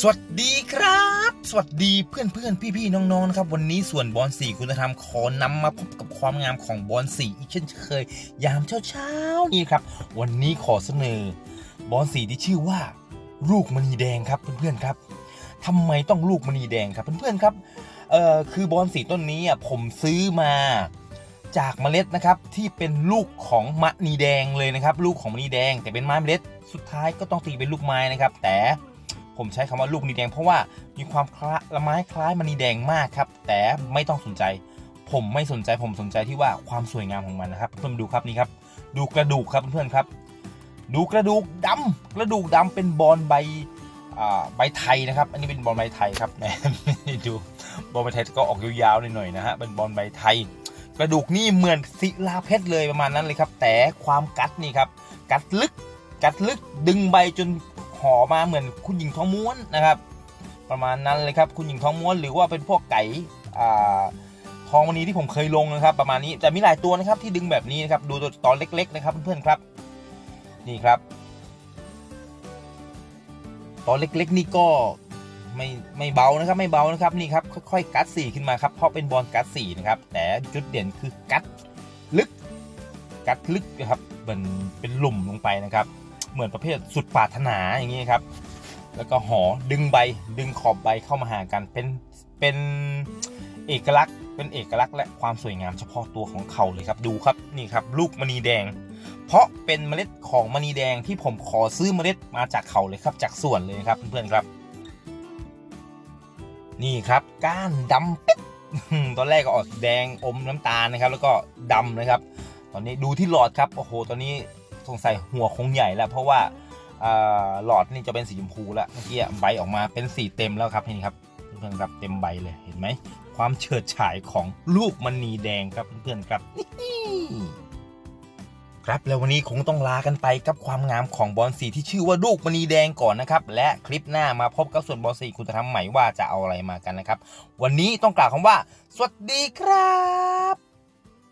สวัสดีครับ สวัสดีเพื่อนเพื่อนพี่พี่น้องๆนะครับ วันนี้ส่วนบอลสีคุณธรรมขอนำมาพบกับความงามของบอลสีอีกเช่นเคย ยามเช้าๆนี่ครับ วันนี้ขอเสนอบอลสีที่ชื่อว่า ลูกมณีแดงครับเพื่อนๆครับทำไมต้องลูกมณีแดงครับเพื่อนๆครับเอ่อคือบอลสีต้นนี้อะผมซื้อมาจากเมล็ดนะครับที่เป็นลูกของมณีแดงเลยนะครับ ลูกของมณีแดงแต่เป็นไม้เมล็ดสุดท้ายก็ต้องตีเป็นลูกไม้นะครับ แต่ ผมใช้คำว่าลูกมณีแดง เพราะว่ามีความคล้ายละไม้คล้ายมณีแดงมากครับ แต่ไม่ต้องสนใจ ผมไม่สนใจผมสนใจที่ว่าความสวยงามของมันนะครับเพื่อนดูครับนี่ครับ ดูกระดูกครับเพื่อนๆครับ ดูกระดูกดำกระดูกดำเป็นบอลใบใบไทยนะครับ อันนี้เป็นบอลใบไทยครับแหมดูบอลใบไทยก็ออกยาวๆหน่อยๆนะฮะเป็นบอลใบไทย กระดูกนี่เหมือนศิลาเพชรเลยประมาณนั้นเลยครับ แต่ความกัดนี่ครับ กัดลึกกัดลึกดึงใบจน ห่อมาเหมือนคุณหญิงท้องม้วนนะครับ ประมาณนั้นเลยครับคุณหญิงท้องม้วน หรือว่าเป็นพวกไก่ทองวันนี้ที่ผมเคยลงนะครับ ประมาณนี้แต่มีหลายตัวนะครับที่ดึงแบบนี้นะครับดูตัวตอนเล็ก ๆ นะครับเพื่อนๆครับ นี่ครับ ตอนเล็กๆนี่ก็ไม่ไม่เบานะครับไม่เบานะครับนี่ครับค่อยๆกัดสี่ขึ้นมาครับเพราะเป็นบอลกัดสี่นะครับแต่จุดเด่นคือกัดลึก กัดลึกนะครับเหมือนเป็นหลุมลงไปนะครับ เหมือนประเภทสุดปรารถนาอย่างนี้ครับ แล้วก็หอดึงใบดึงขอบใบเข้ามาหากันเป็นเป็นเอกลักษณ์ เป็นเอกลักษณ์และความสวยงามเฉพาะตัวของเขาเลยครับดูครับนี่ครับ ลูกมณีแดง เพราะเป็นเมล็ดของมณีแดงที่ผมขอซื้อเมล็ดมาจากเขาเลยครับ จากสวนเลยครับเพื่อนๆครับ นี่ครับก้านดำปิ๊ดตอนแรกก็ออกแดงอมน้ำตาลนะครับ แล้วก็ดำนะครับ ตอนนี้ดูที่หลอดครับโอ้โห ตอนนี้ สงสัยหัวคงใหญ่แล้ว เพราะว่าหลอดนี่จะเป็นสีชมพูแล้วเมื่อกี้ใบออกมาเป็นสีเต็มแล้วครับนี่ครับเพื่อนๆครับเต็มใบเลยเห็นไหมความเฉิดฉายของลูกมณีแดงครับเพื่อนๆครับครับแล้ววันนี้คงต้องลากันไปกับความงามของบอลสีที่ชื่อว่าลูกมณีแดงก่อนนะครับ และคลิปหน้ามาพบกับส่วนบอลสีคุณจะทำใหม่ว่าจะเอาอะไรมากันนะครับ วันนี้ต้องกล่าวคำว่า สวัสดีครับ